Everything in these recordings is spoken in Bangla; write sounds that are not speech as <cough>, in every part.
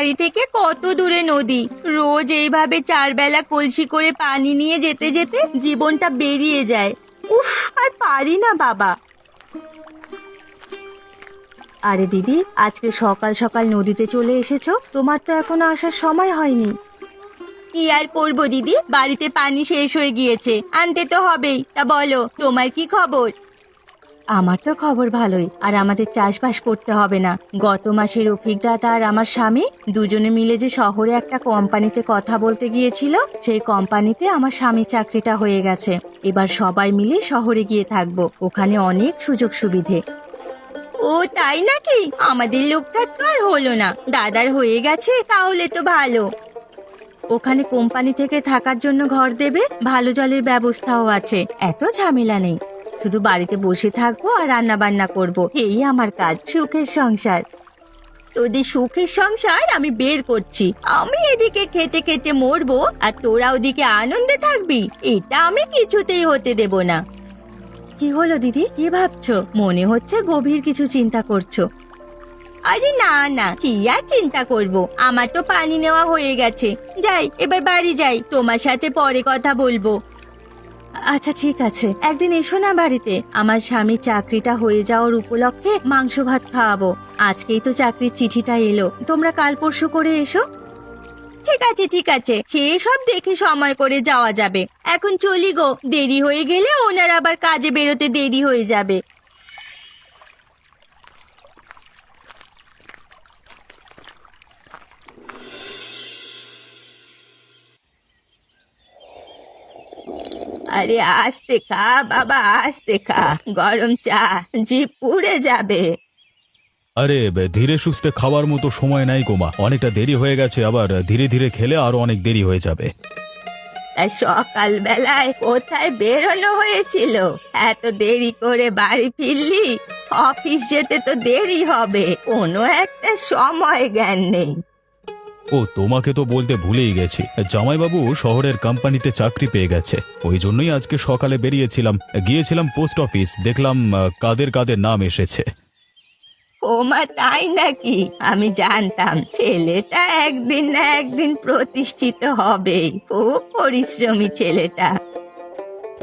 বাড়ি থেকে কত দূরে নদী। রোজ এইভাবে চারবেলা কলসি করে পানি নিয়ে যেতে যেতে জীবনটা বেরিয়ে যায়। উফ, আর পারি না বাবা। আরে দিদি, আজকে সকাল সকাল নদীতে চলে এসেছ? তোমার তো এখনও আসার সময় হয়নি। কি আর করব দিদি? বাড়িতে পানি শেষ হয়ে গিয়েছে। আনতে তো হবেই। তা বলো, তোমার কি খবর? আমার তো খবর ভালোই আর আমাদের চাষবাস করতে হবে না। গত মাসে রফিক দাদা আর আমার স্বামী দুজনে মিলে যে শহরে একটা কোম্পানিতে কথা বলতে গিয়েছিল সেই কোম্পানিতে আমার স্বামী চাকরিটা হয়ে গেছে। এবার সবাই মিলে শহরে গিয়ে থাকব ওখানে অনেক সুযোগ সুবিধে। ও তাই নাকি? আমাদের লোকটা তো আর হলো না। দাদার হয়ে গেছে তাহলে তো ভালো। ওখানে কোম্পানি থেকে থাকার জন্য ঘর দেবে ভালো জলের ব্যবস্থাও আছে এত ঝামেলা নেই। শুধু বাড়িতে বসে থাকব আর রান্না বান্না করব। এই আমার কাজ, সুখের সংসার। তোদের সুখের সংসার আমি বের করছি। আমি এদিকে খেটে খেটে মরবো আর তোরা ওদিকে আনন্দে থাকবি। এটা আমি কিছুতেই হতে দেব না। কি হলো দিদি? কি ভাবছ? মনে হচ্ছে গভীর কিছু চিন্তা করছ। আরে না না, কি আর চিন্তা করব? আমার তো পানি নেওয়া হয়ে গেছে। যাই, এবার বাড়ি যাই। তোমার সাথে পরে কথা বলব। আচ্ছা ঠিক আছে। একদিন এসো না বাড়িতে। আমার স্বামীর চাকরিটা হয়ে যাওয়ার উপলক্ষে মাংস ভাত খাওয়াবো। আজকেই তো চাকরির চিঠিটা এলো। তোমরা কাল পরশু করে এসো। ঠিক আছে ঠিক আছে। সে সব দেখে সময় করে যাওয়া যাবে। এখন চলি গো। দেরি হয়ে গেলে ওনার আবার কাজে বেরোতে দেরি হয়ে যাবে। আরে আস্তে খা বাবা আস্তে খা গরম চা জিভ পুড়ে যাবে। আরে বে- ধীরে সুস্থে খাওয়ার মতো সময় নাই গোমা অনেকটা দেরি হয়ে গেছে আবার ধীরে ধীরে খেলে আরও অনেক দেরি হয়ে যাবে। তা সকাল বেলায় কোথায় বেরোনো হয়েছিল? এত দেরি করে বাড়ি ফিরলি? অফিস যেতে তো দেরি হবে। কোনো একটা সময় জ্ঞান নেই। ও তোমাকে তো বলতে ভুলেই গেছি। জামাইবাবু শহরের কোম্পানিতে চাকরি পেয়ে গেছে। ওই জন্যই আজকে সকালে বেরিয়েছিলাম। গিয়েছিলাম পোস্ট অফিস। দেখলাম আহ, কাদের কাদের নাম এসেছে। ওমা তাই নাকি? আমি জানতাম ছেলেটা একদিন না একদিন প্রতিষ্ঠিত হবেই। খুব পরিশ্রমী ছেলেটা।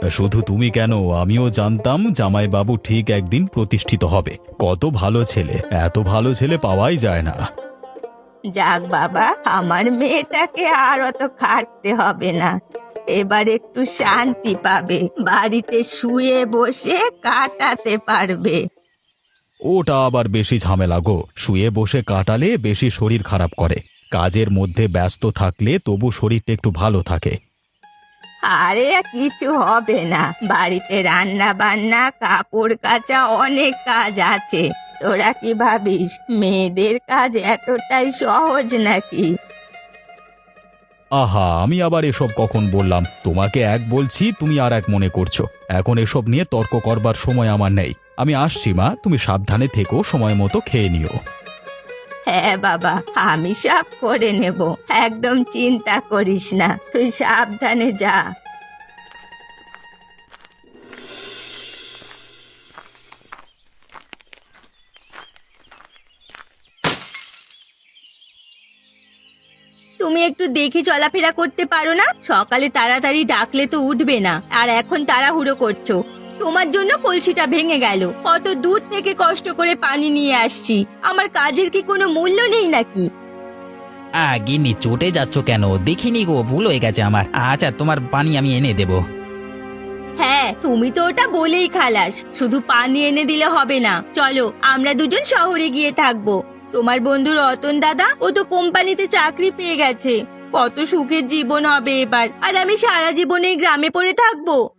শুধু তুমি কেন? আমিও জানতাম জামাইবাবু ঠিক একদিন প্রতিষ্ঠিত হবে। কত ভালো ছেলে। এত ভালো ছেলে পাওয়াই যায় না। যাক বাবা আমার মেয়েটাকে আর অত খাটতে হবে না। এবার একটু শান্তি পাবে বাড়িতে শুয়ে বসে কাটাতে পারবে। ওটা আবার বেশি ঝামেলা গো শুয়ে বসে কাটালে বেশি শরীর খারাপ করে। কাজের মধ্যে ব্যস্ত থাকলে তবু শরীরটা একটু ভালো থাকে। আরে কিছু হবে না বাড়িতে রান্না বান্না কাপড় কাচা অনেক কাজ আছে। তোরা কি ভাবিস মেয়েদের কাজ এতটাই সহজ নাকি? আহা আমি আবার এসব কখন বললাম? তোমাকে এক বলছি তুমি আর এক মনে করছ। এখন এসব নিয়ে তর্ক করবার সময় আমার নেই। আমি আসছি মা। তুমি সাবধানে থেকো সময় মতো খেয়ে নিও। হ্যাঁ বাবা আমি সব করে নেব। একদম চিন্তা করিস না। তুই সাবধানে যা। তুমি একটু দেখে চলাফেরা করতে পারো না? সকালে তাড়াতাড়ি ডাকলে তো উঠবে না। আর এখন তাড়াহুড়ো করছ। তোমার জন্য কলসিটা ভেঙে গেল। কত দূর থেকে কষ্ট করে পানি নিয়ে আসছি। আমার কাজের কি কোনো মূল্য নেই নাকি? আ গিন্নি চটে যাচ্ছ কেন? দেখিনি গো ভুল হয়ে গেছে আমার। আচ্ছা তোমার পানি আমি এনে দেবো। হ্যাঁ তুমি তো ওটা বলেই খালাস। শুধু পানি এনে দিলে হবে না। চলো আমরা দুজন শহরে গিয়ে থাকব। তোমার বন্ধু রতন দাদা ও তো কোম্পানিতে চাকরি পেয়ে গেছে। কত সুখের জীবন হবে এবার আর আমি সারা জীবন এই গ্রামে পড়ে থাকব।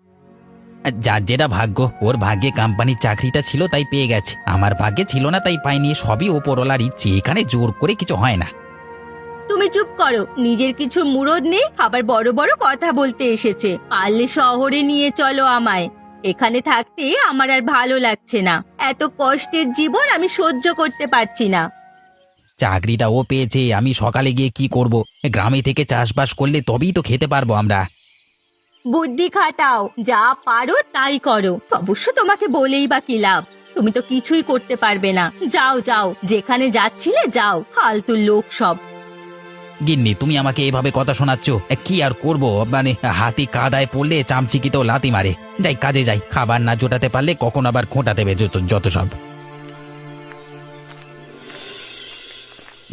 যার যেটা ভাগ্য ওর ভাগ্যে কোম্পানির চাকরিটা ছিল তাই পেয়ে গেছে। আমার ভাগ্যে ছিল না তাই পাইনি সবই ওপরওয়ালার ইচ্ছে এখানে জোর করে কিছু হয় না। তুমি চুপ করো নিজের কিছু মুরদ নেই আবার বড় বড় কথা বলতে এসেছে। পারলে শহরে নিয়ে চলো আমায়। এখানে থাকতে আমার আর ভালো লাগছে না। এত কষ্টের জীবন আমি সহ্য করতে পারছি না। চাকরিটা ও পেয়েছে আমি সকালে গিয়ে কি করব? গ্রামে থেকে চাষবাস করলে তবেই তো খেতে পারব আমরা। বুদ্ধি খাটাও যা পারো তাই করো। অবশ্য তোমাকে বলেই বা কি লাভ? তুমি তো কিছুই করতে পারবে না। যাও যাও যেখানে যাচ্ছিলে যাও ফালতু লোক সব। গিন্নি তুমি আমাকে এইভাবে কথা শোনাচ্ছ কি আর করব? মানে হাতি কাদায় পড়লে চামচিকিতেও লাতি মারে। যাই কাজে যাই খাবার না জোটাতে পারলে কখন আবার খোঁটা দেবে যত সব।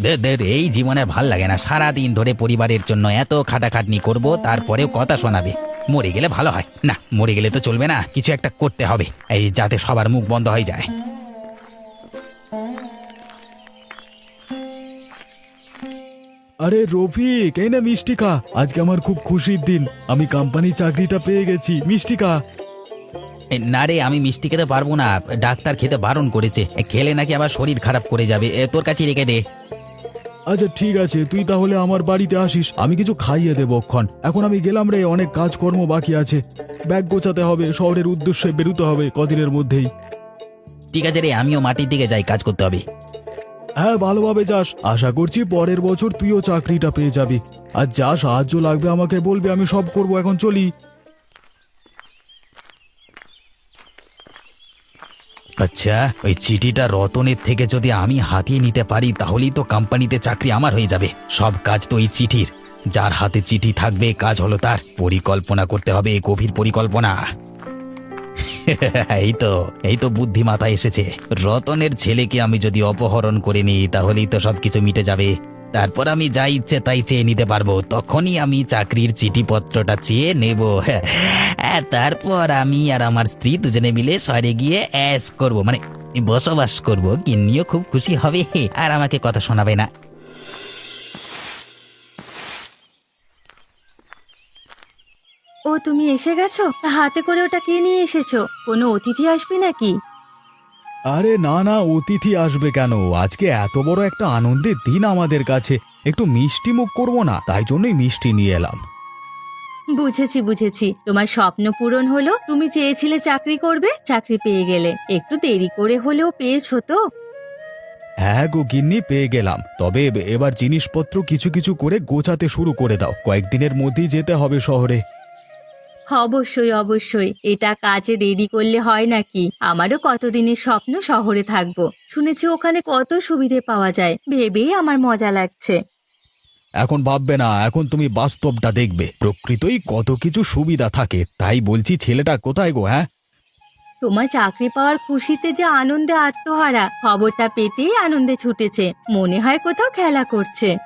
এই জীবনে ভালো লাগে না। সারা দিন ধরে পরিবারের জন্য এত খাটাখাটনি করব তারপরেও কথা শোনাবে। মরে গেলে ভালো হয়। না মরে গেলে তো চলবে না। কিছু একটা করতে হবে এই যাতে সবার মুখ বন্ধ হয়ে যায়। আরে রফিক এই না মিষ্টিকা। আজকে আমার খুব খুশির দিন। আমি কোম্পানি চাকরিটা পেয়ে গেছি। মিষ্টিকা। এ, না রে আমি মিষ্টি খেতে পারব না। ডাক্তার খেতে বারণ করেছে। এ, খেলে নাকি আবার শরীর খারাপ করে যাবে। এ, তোর কাছে রেখে দে। আচ্ছা ঠিক আছে তুই তাহলে আমার বাড়িতে আসিস। আমি কিছু খাইয়ে দেবো ক্ষণ এখন আমি গেলাম রে অনেক কাজকর্ম বাকি আছে। ব্যাগ গোছাতে হবে শহরের উদ্দেশ্যে বেরোতে হবে কদিনের মধ্যেই। ঠিক আছে রে আমিও মাটির দিকে যাই কাজ করতে হবে। হ্যাঁ ভালোভাবে যাস। আশা করছি পরের বছর তুইও চাকরিটা পেয়ে যাবি। আর যা সাহায্য লাগবে আমাকে বলবি আমি সব করব এখন চলি। আচ্ছা ওই চিঠিটা রতনের থেকে যদি আমি হাতিয়ে নিতে পারি, তাহলেই তো কোম্পানিতে চাকরি আমার হয়ে যাবে। সব কাজ তো এই চিঠির। যার হাতে চিঠি থাকবে, কাজ হলো তার। পরিকল্পনা করতে হবে গভীর পরিকল্পনা। <laughs> এই তো এই তো বুদ্ধি মাথায় এসেছে। রতনের ছেলেকে আমি যদি অপহরণ করে নিই, তাহলেই তো সবকিছু মিটে যাবে। তারপর আমি যা ইচ্ছে তাই চেয়ে নিতে পারব। তখনই আমি চাকরির চিঠিপত্রটা চেয়ে নেব। <laughs> হ্যাঁ, তারপর আমি আর আমার স্ত্রী দুজনে মিলে শহরে গিয়ে অ্যাশ করব। মানে বসবাস করব। গিন্নিও খুব খুশি হবে। আর আমাকে কথা শোনাবে না। ও তুমি এসে গেছো? হাতে করে ওটা কে নিয়ে এসেছ? কোনো অতিথি আসবে নাকি? আরে না না অতিথি আসবে কেন? আজকে এত বড় একটা আনন্দের দিন আমাদের কাছে। একটু মিষ্টি মুখ করব না তাই জন্যই মিষ্টি নিয়ে এলাম। বুঝেছি বুঝেছি। তোমার স্বপ্ন পূরণ হলো তুমি চেয়েছিলে চাকরি করবে চাকরি পেয়ে গেলে। একটু দেরি করে হলেও পেয়েছ তো? হ্যাঁ গো গিন্নি পেয়ে গেলাম। তবে এবার জিনিসপত্র কিছু কিছু করে গোছাতে শুরু করে দাও। কয়েকদিনের মধ্যেই যেতে হবে শহরে। অবশ্যই অবশ্যই। এটা কাজে দেরি করলে হয় নাকি? আমারও কতদিনের স্বপ্ন শহরে থাকব। শুনেছি ওখানে কত সুবিধে পাওয়া যায়। ভেবেই আমার মজা লাগছে। এখন ভাববে না এখন তুমি বাস্তবটা দেখবে। প্রকৃতই কত কিছু সুবিধা থাকে। তাই বলছি ছেলেটা কোথায় গো হ্যাঁ? তোমার চাকরি পাওয়ার খুশিতে যে আনন্দে আত্মহারা খবরটা পেতেই আনন্দে ছুটেছে। মনে হয় কোথাও খেলা করছে।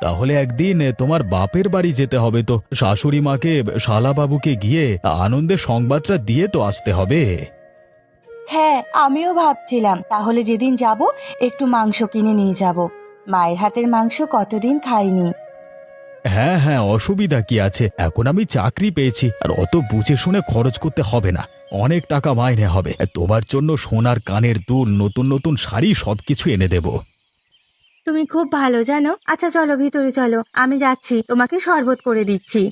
তাহলে একদিন তোমার বাপের বাড়ি যেতে হবে তো। শাশুড়ি মাকে শালাবাবুকে গিয়ে আনন্দের সংবাদটা দিয়ে তো আসতে হবে। হ্যাঁ আমিও ভাবছিলাম তাহলে যেদিন যাব একটু মাংস কিনে নিয়ে যাব। মায়ের হাতের মাংস কতদিন খাইনি? হ্যাঁ হ্যাঁ অসুবিধা কি আছে? এখন আমি চাকরি পেয়েছি আর অত বুঝে শুনে খরচ করতে হবে না। অনেক টাকা মাইনে হবে। তোমার জন্য সোনার কানের দুল নতুন নতুন শাড়ি সবকিছু এনে দেব। তুমি খুব ভালো জানো? আচ্ছা চলো ভিতরে চলো। আমি যাচ্ছি। তোমাকে শরবত করে দিচ্ছি।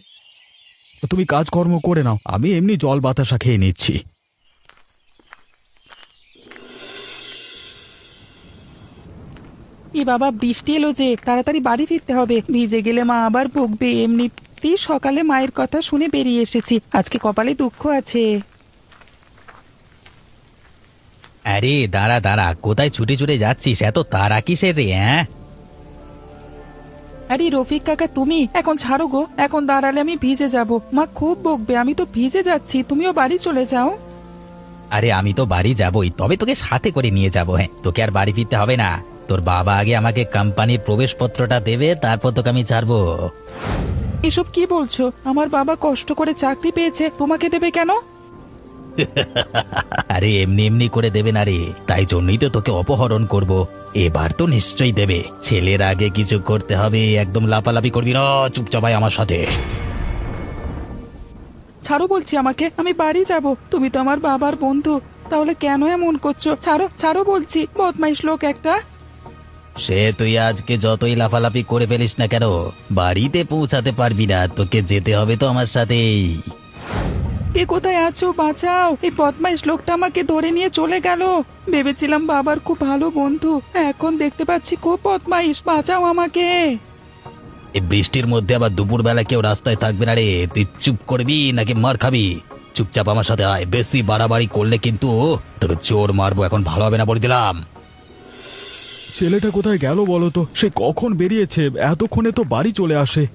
তুমি কাজকর্ম করে নাও। আমি এমনি জল বাতাসা খেয়ে নিচ্ছি। এ বাবা বৃষ্টি এলো যে। তাড়াতাড়ি বাড়ি ফিরতে হবে। ভিজে গেলে মা আবার ভুগবে। এমনিতেই সকালে মায়ের কথা শুনে বেরিয়ে এসেছি। আজকে কপালে দুঃখ আছে। আরে দাঁড়া দাঁড়া কোথায় ছুটে ছুটে যাচ্ছিস? এত তারা কিসের রে হ্যাঁ আরে রফিক কাকা তুমি? এখন ছাড়ো গো এখন দাঁড়ালে আমি ভিজে যাব। মা খুব বকবে আমি তো ভিজে যাচ্ছি তুমিও বাড়ি চলে যাও। আরে আমি তো বাড়ি যাবই তবে তোকে সাথে করে নিয়ে যাব হ্যাঁ। তোকে আর বাড়ি ফিরতে হবে না। তোর বাবা আগে আমাকে কোম্পানির প্রবেশপত্রটা দেবে তারপর তোকে আমি ছাড়বো। এসব কি বলছো? আমার বাবা কষ্ট করে চাকরি পেয়েছে তোমাকে দেবে কেন? <laughs> আরে এমনি এমনি করে দেবে না রে। তাই জন্যই তো তোকে অপহরণ করব। এবার তো নিশ্চয়ই দেবে। ছেলের আগে কিছু করতে হবে একদম লাপালাপি করবি না চুপচাপ আয় আমার সাথে। ছাড়ো বলছি আমাকে আমি বাড়ি যাব। তুমি তো আমার বাবার বন্ধু। তাহলে কেন এমন করছ? ছাড়ো ছাড়ো বলছি বদমাইশ লোক একটা। সে তুই আজকে যতই লাফালাফি করে ফেলিস না কেন বাড়িতে পৌঁছাতে পারবি না। তোকে যেতে হবে তো আমার সাথেই। এ কোথায় আছো? বাঁচাও। এই বদমাইশ লোকটা আমাকে ধরে নিয়ে চলে গেল। ভেবেছিলাম বাবার খুব ভালো বন্ধু। এখন দেখতে পাচ্ছি খুব বদমাইশ। বাঁচাও আমাকে। এই বৃষ্টির মধ্যে আবার দুপুরবেলা কেউ রাস্তায় থাকবে না রে। তুই চুপ করবি নাকি মার খাবি? চুপচাপ আমার সাথে আয়। বেশি বাড়াবাড়ি করলে কিন্তু তোর চোর মারবো। এখন ভালো হবে না বলে দিলাম। ছেলেটা কোথায় গেল বলো তো? সে কখন বেরিয়েছে? এতক্ষণে তো বাড়ি চলে আসে।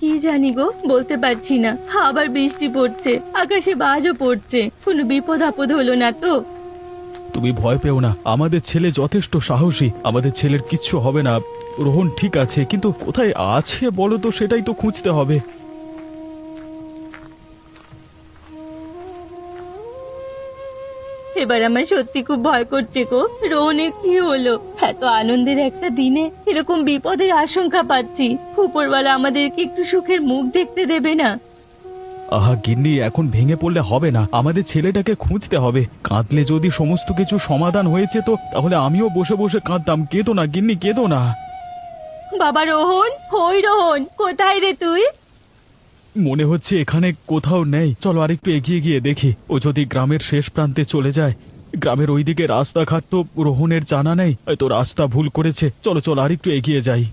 কি জানি গো, বলতে পারছি না। আবার বৃষ্টি পড়ছে, আকাশে বাজও পড়ছে, কোনো বিপদ আপদ হলো না তো? তুমি ভয় পেও না, আমাদের ছেলে যথেষ্ট সাহসী, আমাদের ছেলের কিচ্ছু হবে না। রোহন ঠিক আছে, কিন্তু কোথায় আছে বলো তো, সেটাই তো খুঁজতে হবে। এবার আমার সত্যি খুব ভয় করছে গো। রোহনের কি হলো? এত আনন্দের একটা দিনে এরকম বিপদের আশঙ্কা পাচ্ছি। উপরওয়ালা আমাদেরকে একটু সুখের মুখ দেখতে দেবে না। আহা গিন্নি এখন ভেঙে পড়লে হবে না। আমাদের ছেলেটাকে খুঁজতে হবে। কাঁদলে যদি সমস্ত কিছু সমাধান হয়েছে তো তাহলে আমিও বসে বসে কাঁদতাম। কেঁদো না গিন্নি কেঁদো না। বাবা রোহন হই রোহন কোথায় রে তুই? মনে হচ্ছে এখানে কোথাও নেই। চলো আরেকটু এগিয়ে গিয়ে দেখি। ও যদি গ্রামের শেষ প্রান্তে চলে যায় গ্রামের ওইদিকে রাস্তাঘাট তো রোহনের জানা নেই হয়তো রাস্তা ভুল করেছে। চলো চলো আরেকটু এগিয়ে যাই।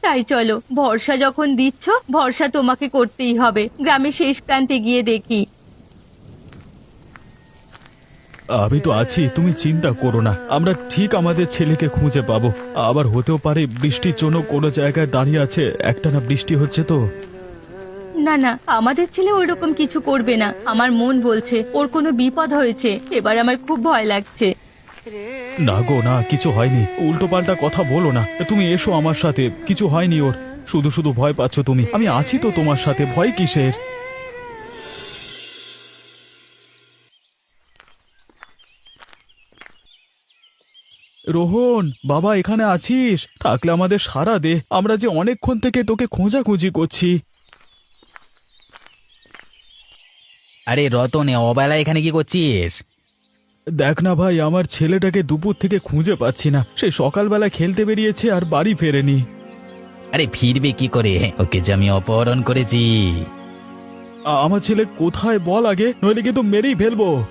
তাই চলো ভরসা যখন দিচ্ছ ভরসা তোমাকে করতেই হবে। গ্রামের শেষ প্রান্তে গিয়ে দেখি। আমি তো আছি তুমি চিন্তা করো না। আমরা ঠিক আমাদের ছেলেকে খুঁজে পাবো। আবার হতেও পারে বৃষ্টির জন্য কোনো জায়গায় দাঁড়িয়ে আছে একটানা বৃষ্টি হচ্ছে তো। না না, আমাদের ছেলে ওইরকম কিছু করবে না। আমার মন বলছে, ওর কোনো বিপদ হয়েছে। এবার আমার খুব ভয় লাগছে। না গো, না, কিছু হয়নি। উল্টো পাল্টা কথা বলো না। তুমি এসো আমার সাথে। কিছু হয়নি ওর। শুধু শুধু ভয় পাচ্ছ তুমি। আমি আছি তো তোমার সাথে। ভয় কিসের? রোহন, বাবা এখানে আছিস? থাকলে আমাদের সারা দে। আমরা যে অনেকক্ষণ থেকে তোকে খোঁজাখুঁজি করছি। আরে রতনে অবেলা এখানে কি করছিস? দেখ না ভাই আমার ছেলেটাকে দুপুর থেকে খুঁজে পাচ্ছি না। সে সকালবেলা খেলতে বেরিয়েছে আর বাড়ি ফেরেনি। আরে ফিরবে কি করে? ওকে যে আমি অপহরণ করেছি। আ- আমার ছেলে কোথায় বল আগে নইলে কিন্তু মেরেই ফেলব।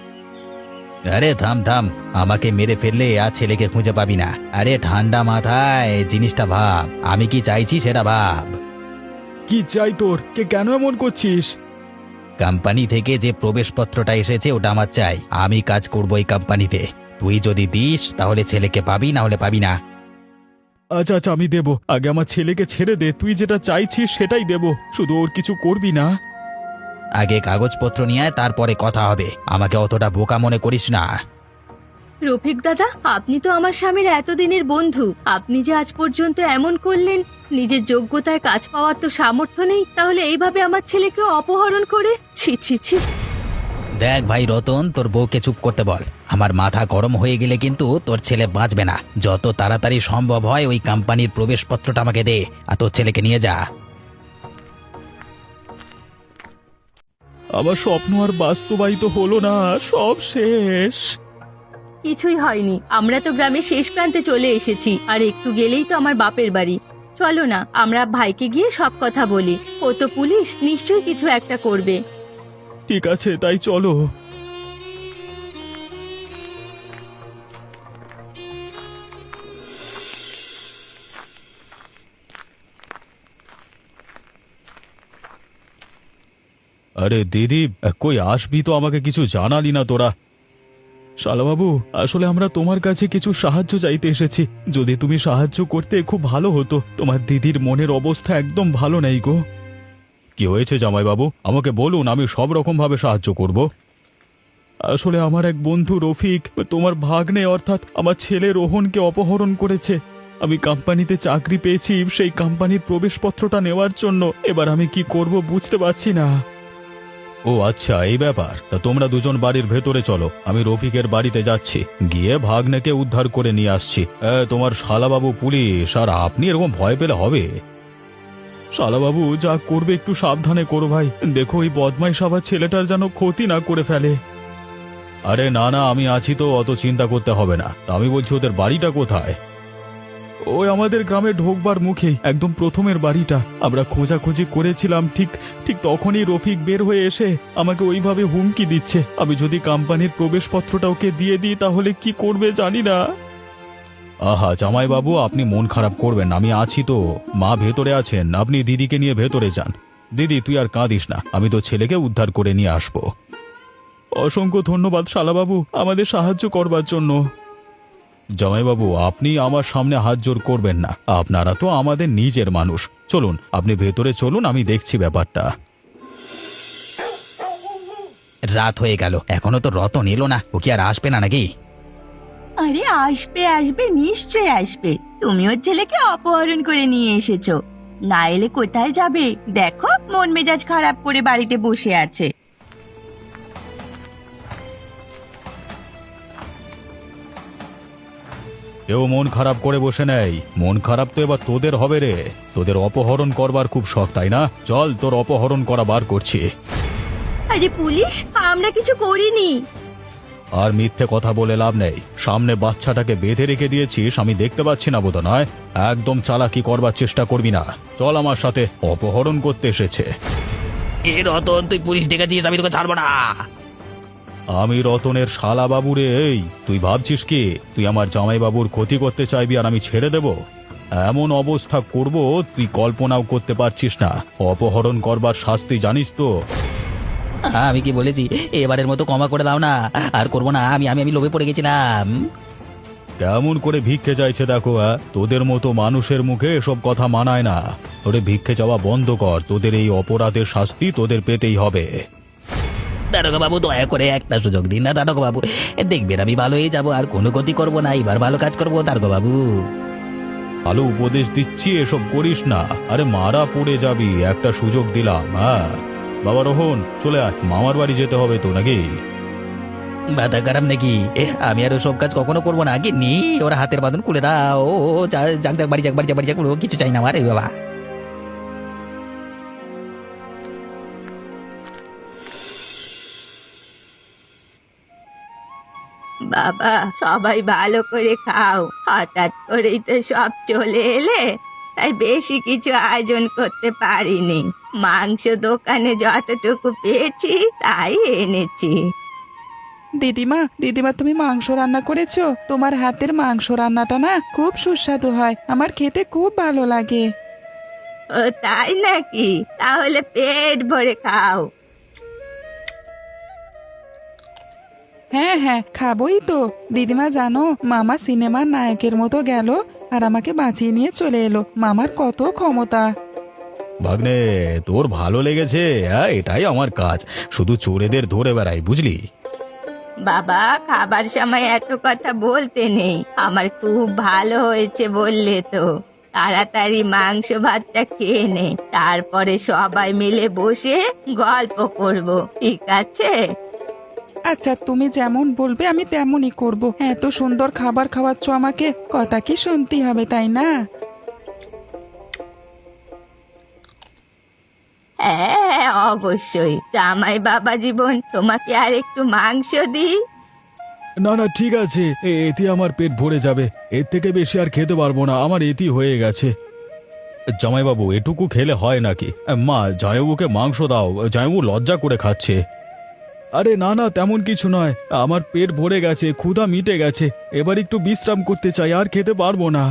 আরে থাম থাম আমাকে মেরে ফেললে আর ছেলেকে খুঁজে পাবি না। আরে ঠান্ডা মাথায় জিনিসটা ভাব। আমি কি চাইছি সেটা ভাব। কি চাই তোর? কে কেন এমন করছিস? কোম্পানি থেকে যে প্রবেশপত্রটা এসেছে ওটা আমার চাই। আমি কাজ করব এই কোম্পানিতে তুই যদি দিস তাহলে ছেলেকে পাবি না হলে পাবি না। আচ্ছা আচ্ছা আমি দেব। আগে আমার ছেলেকে ছেড়ে দে তুই যেটা চাইছিস সেটাই দেব। শুধু ওর কিছু করবি না। আগে কাগজপত্র নিয়ে আয়, তারপরে কথা হবে। আমাকে অতটা বোকা মনে করিস না। রফিক দাদা আপনি তো আমার স্বামীর এতদিনের বন্ধু। আপনি যে আজ পর্যন্ত এমন করলেন নিজের যোগ্যতায় কাজ পাওয়ার তো সামর্থ্য নেই তাহলে এইভাবে আমার ছেলেকে অপহরণ করে? ছি ছি ছি। দেখ ভাই রতন তোর বউকে চুপ করতে বল। আমার মাথা গরম হয়ে গেলে কিন্তু তোর ছেলে বাঁচবে না। যত তাড়াতাড়ি সম্ভব হয় ওই কোম্পানির প্রবেশপত্রটা আমাকে দে আর তোর ছেলেকে নিয়ে যা। আমার স্বপ্ন আর বাস্তবায়িত হলো না সব শেষ। কিছুই হয়নি। আমরা তো গ্রামের শেষ প্রান্তে চলে এসেছি আর একটু গেলেই তো আমার বাপের বাড়ি। চলো না আমরা ভাইকে গিয়ে সব কথা বলি। ও তো পুলিশ নিশ্চয়ই কিছু একটা করবে। ঠিক আছে তাই চলো। আরে দিদি কই আসবি তো আমাকে কিছু জানালি না তোরা? শালাবাবু আসলে আমরা তোমার কাছে কিছু সাহায্য চাইতে এসেছি। যদি তুমি সাহায্য করতে খুব ভালো হতো তোমার দিদির মনের অবস্থা একদম ভালো নেই গো। কি হয়েছে জামাইবাবু? আমাকে বলুন আমি সব রকম ভাবে সাহায্য করব। আসলে আমার এক বন্ধু রফিক তোমার ভাগ্নে অর্থাৎ আমার ছেলে রোহনকে অপহরণ করেছে। আমি কোম্পানিতে চাকরি পেয়েছি সেই কোম্পানির প্রবেশপত্রটা নেওয়ার জন্য। এবার আমি কি করব বুঝতে পারছি না। ও আচ্ছা এই ব্যাপার। তা তোমরা দুজন বাড়ির ভেতরে চলো, আমি রফিকের বাড়িতে যাচ্ছি। গিয়ে ভাগ্নেকে উদ্ধার করে নিয়ে আসছি। তোমার শালাবাবু পুলিশ, আর আপনি এরকম ভয় পেলে হবে? শালাবাবু, যা করবে একটু সাবধানে করো ভাই। দেখো ওই বদমাই আবার ছেলেটার যেন ক্ষতি না করে ফেলে। আরে না না, আমি আছি তো, অত চিন্তা করতে হবে না। তা আমি বলছি, ওদের বাড়িটা কোথায়? ওই আমাদের গ্রামে ঢোকবার মুখেই একদম প্রথমের বাড়িটা। আমরা খোঁজাখুঁজি করেছিলাম, ঠিক ঠিক তখনই রফিক বের হয়ে এসে আমাকে ওইভাবে হুমকি দিচ্ছে। আমি যদি কোম্পানির প্রবেশপত্রটা ওকে দিয়ে দিই, তাহলে কি করবে জানি না। আহা, জামাইবাবু, আপনি মন খারাপ করবেন আমি আছি তো। মা ভেতরে আছেন, আপনি দিদিকে নিয়ে ভেতরে যান। দিদি, তুই আর কাঁদিস না, আমি তো ছেলেকে উদ্ধার করে নিয়ে আসব। অসংখ্য ধন্যবাদ শালাবাবু, আমাদের সাহায্য করবার জন্য। জামাইবাবু আপনি আমার সামনে হাত জোর করবেন না। আপনারা তো আমাদের নিজের মানুষ। চলুন আপনি ভেতরে চলুন আমি দেখছি ব্যাপারটা। রাত হয়ে গেল। এখনও তো রতন এলো না। ও কি আর আসবে না নাকি? আরে আসবে আসবে নিশ্চয় আসবে। তুমি ওর ছেলেকে অপহরণ করে নিয়ে এসেছ। না এলে কোথায় যাবে? দেখো মন মেজাজ খারাপ করে বাড়িতে বসে আছে। কেউ মন খারাপ করে বসে নেই। মন খারাপ তো এবার তোদের হবে রে। তোদের অপহরণ করবার খুব শখ তাই না? চল তোর অপহরণ করা বার করছি। আরে পুলিশ আমরা কিছু করিনি। আর মিথ্যে কথা বলে লাভ নেই। সামনে বাচ্চাটাকে বেঁধে রেখে দিয়েছিস আমি দেখতে পাচ্ছি না বোধ নয়? একদম চালাকি করবার চেষ্টা করবি না। চল আমার সাথে অপহরণ করতে এসেছে। এ রতন তুই পুলিশ ডেকেছিস আমি তোকে ছাড়বো না। আমি রতনের শালা বাবু রে এই তুই ভাবছিস কি? তুই আমার জামাইবাবুর ক্ষতি করতে চাইবি আর আমি ছেড়ে দেব? এমন অবস্থা করব তুই কল্পনাও করতে পারছিস না। অপহরণ করবার শাস্তি জানিস তো। আমি কি বলেছি? এবারের মতো ক্ষমা করে দাও না। আর করব না আমি আমি আমি লোভে পড়ে গেছিলাম। কেমন করে ভিক্ষে চাইছে দেখো হ্যাঁ? তোদের মতো মানুষের মুখে এসব কথা মানায় না। ওরে ভিক্ষে যাওয়া বন্ধ কর। তোদের এই অপরাধের শাস্তি তোদের পেতেই হবে। দারোগা বাবু দয়া করে একটা সুযোগ দিন না দারোগা বাবু দেখবেন আমি ভালো হয়ে যাব আর কোনো গতি করব না এবার ভালো কাজ করব দারোগা বাবু ভালো উপদেশ দিচ্ছি এসব করিস না। আরে মারা পড়ে যাবি একটা সুযোগ দিলাম হ্যাঁ? বাবা রোহন চলে আয় মামার বাড়ি যেতে হবে তো নাকি? মাথা খারাপ নাকি? এ, আমি আর সব কাজ কখনো করব না আগে নি ওরা হাতের বাঁধন খুলে দাও যাক যাক বাড়ি যাক বাড়ি যাক বাড়ি যাক কিছু চাই না আমার বাবা। বাবা সবাই ভালো করে খাও। হঠাৎ করেই তো সব চলে এলে তাই বেশি কিছু আয়োজন করতে পারিনি। মাংস দোকানে যতটুকু পেয়েছি তাই এনেছি। দিদিমা দিদিমা তুমি মাংস রান্না করেছ? তোমার হাতের মাংস রান্নাটা না খুব সুস্বাদু হয়। আমার খেতে খুব ভালো লাগে। ও তাই নাকি? তাহলে পেট ভরে খাও। হ্যাঁ হ্যাঁ খাবোই তো। দিদিমা জানো মামা সিনেমার নায়কের মতো গেল আর আমাকে বাঁচিয়ে নিয়ে চলে এলো। মামার কত ক্ষমতা। ভাগ্নে তোর ভালো লেগেছে হ্যাঁ এটাই আমার কাজ। শুধু চোরেদের ধরে বেড়াই বুঝলি? বাবা খাবার সময় এত কথা বলতে নেই। আমার খুব ভালো হয়েছে বললে তো। তাড়াতাড়ি মাংস ভাতটা খেয়ে নে। তারপরে সবাই মিলে বসে গল্প করব ঠিক আছে? আচ্ছা তুমি যেমন বলবে আমি তেমনই করব। এত সুন্দর খাবার খাওয়াচ্ছ আমাকে কথা কি শুনতেই হবে তাই না? হ্যাঁ অবশ্যই। জামাই বাবা জীবন তোমাকে আর একটু মাংস দিই? না না ঠিক আছে। এ- এতে আমার পেট ভরে যাবে। এর থেকে বেশি আর খেতে পারব না আমার এতি হয়ে গেছে। জামাইবাবু এটুকু খেলে হয় নাকি? মা জামাইবাবুকে মাংস দাও। জামাইবাবু লজ্জা করে খাচ্ছে। আরে না না তেমন কিছু নয়। আমার পেট ভরে গেছে ক্ষুধা মিটে গেছে। এবার একটু বিশ্রাম করতে চাই আর খেতে পারব না।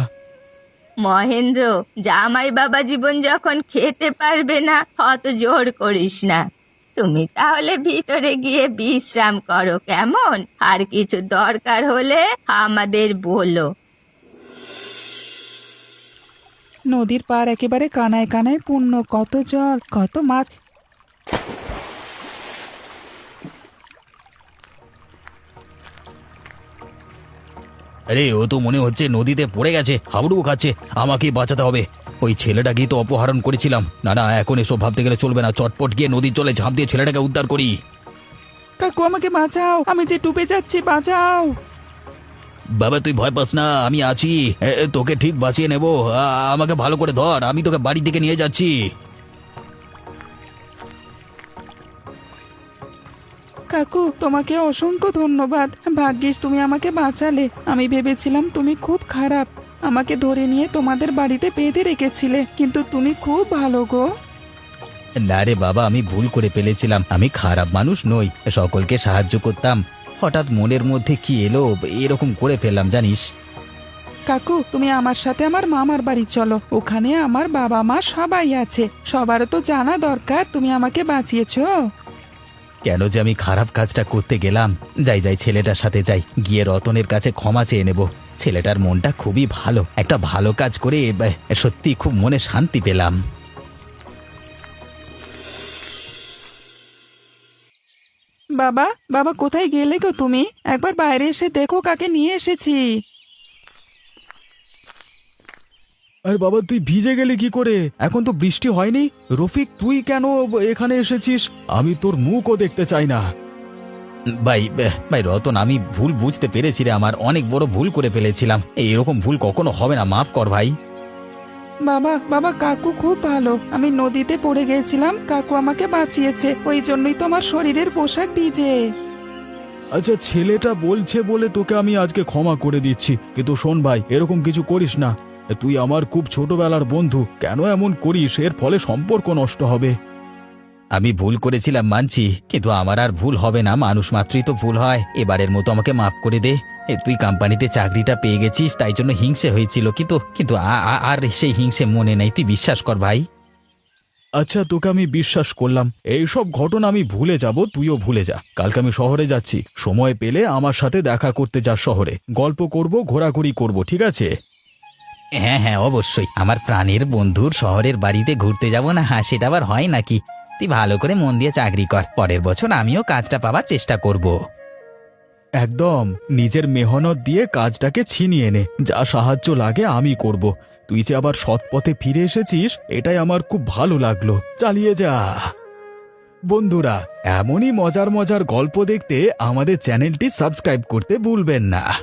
মহেন্দ্র জামাই বাবা জীবন যখন খেতে পারবে না অত জোর করিস না। তুমি তাহলে ভিতরে গিয়ে বিশ্রাম করো কেমন? আর কিছু দরকার হলে আমাদের বলো। নদীর পার একেবারে কানায় কানায় পূর্ণ কত জল কত মাছ। আরে ও তো মনে হচ্ছে নদীতে পড়ে গেছে হাবুডুবু খাচ্ছে আমাকেই বাঁচাতে হবে। ওই ছেলেটাকেই তো অপহরণ করেছিলাম। না না এখন এসব ভাবতে গেলে চলবে না চটপট গিয়ে নদীর জলে ঝাঁপ দিয়ে ছেলেটাকে উদ্ধার করি। কাকু আমাকে বাঁচাও আমি যে ডুবে যাচ্ছি বাঁচাও। বাবা তুই ভয় পাস না আমি আছি। এ, তোকে ঠিক বাঁচিয়ে নেব। আ- আমাকে ভালো করে ধর আমি তোকে বাড়ির দিকে নিয়ে যাচ্ছি। কাকু তোমাকে অসংখ্য ধন্যবাদ। ভাগ্যিস তুমি আমাকে বাঁচালে। আমি ভেবেছিলাম তুমি খুব খারাপ। আমাকে ধরে নিয়ে তোমাদের বাড়িতে বেঁধে রেখেছিলে। কিন্তু তুমি খুব ভালো গো। না রে বাবা আমি ভুল করে ফেলেছিলাম। আমি খারাপ মানুষ নই। সকলকে সাহায্য করতাম। হঠাৎ মনের মধ্যে কি এলো এরকম করে ফেললাম জানিস। কাকু তুমি আমার সাথে আমার মামার বাড়ি চলো। ওখানে আমার বাবা মা সবাই আছে। সবার তো জানা দরকার। তুমি আমাকে বাঁচিয়েছো। কেন যে আমি খারাপ কাজটা করতে গেলাম? যাই যাই, ছেলেটার সাথে যাই। গিয়ে রতনের কাছে ক্ষমা চেয়ে নেব। ছেলেটার মনটা খুবই ভালো। একটা ভালো কাজ করে সত্যি খুব মনে শান্তি পেলাম। বাবা বাবা কোথায় গেলে গো তুমি? একবার বাইরে এসে দেখো কাকে নিয়ে এসেছি। আরে বাবা তুই ভিজে গেলি কি করে? এখন তো বৃষ্টি হয়নি। রফিক তুই কেন এখানে এসেছিস? আমি তোর মুখও দেখতে চাই না। ভাই ভাই রতন আমি ভুল বুঝতে পেরেছি রে। আমার অনেক বড় ভুল করে ফেলেছিলাম। এরকম ভুল কখনো হবে না মাফ কর ভাই। বাবা বাবা কাকু খুব ভালো। আমি নদীতে পড়ে গিয়েছিলাম কাকু আমাকে বাঁচিয়েছে। ওই জন্যই তো আমার শরীরের পোশাক ভিজে। আচ্ছা ছেলেটা বলছে বলে তোকে আমি আজকে ক্ষমা করে দিচ্ছি। কিন্তু শোন ভাই এরকম কিছু করিস না। তুই আমার খুব ছোটবেলার বন্ধু কেন এমন করিস? এর ফলে সম্পর্ক নষ্ট হবে। আমি ভুল করেছিলাম মানছি কিন্তু আমার আর ভুল হবে না। মানুষ মাত্রই তো ভুল হয়। এবারের মতো আমাকে মাফ করে দে। এ, তুই কোম্পানিতে চাকরিটা পেয়ে গেছিস তাই জন্য হিংসে হয়েছিল কিন্তু কিন্তু আর সেই হিংসে মনে নেই। তুই বিশ্বাস কর ভাই। আচ্ছা তোকে আমি বিশ্বাস করলাম। এইসব ঘটনা আমি ভুলে যাব তুইও ভুলে যা। কালকে আমি শহরে যাচ্ছি। সময় পেলে আমার সাথে দেখা করতে যা শহরে। গল্প করব ঘোরাঘুরি করব ঠিক আছে? হ্যাঁ হ্যাঁ অবশ্যই। আমার প্রাণের বন্ধুর শহরের বাড়িতে ঘুরতে যাব না হ্যাঁ সেটা আবার হয় নাকি? তুই ভালো করে মন দিয়ে চাকরি কর। পরের বছর আমিও কাজটা পাওয়ার চেষ্টা করব। একদম। নিজের মেহনত দিয়ে কাজটাকে ছিনিয়ে নে। যা সাহায্য লাগে আমি করব। তুই যে আবার সৎ পথে ফিরে এসেছিস, এটাই আমার খুব ভালো লাগল। চালিয়ে যা। বন্ধুরা, এমনই মজার মজার গল্প দেখতে আমাদের চ্যানেলটি সাবস্ক্রাইব করতে ভুলবেন না।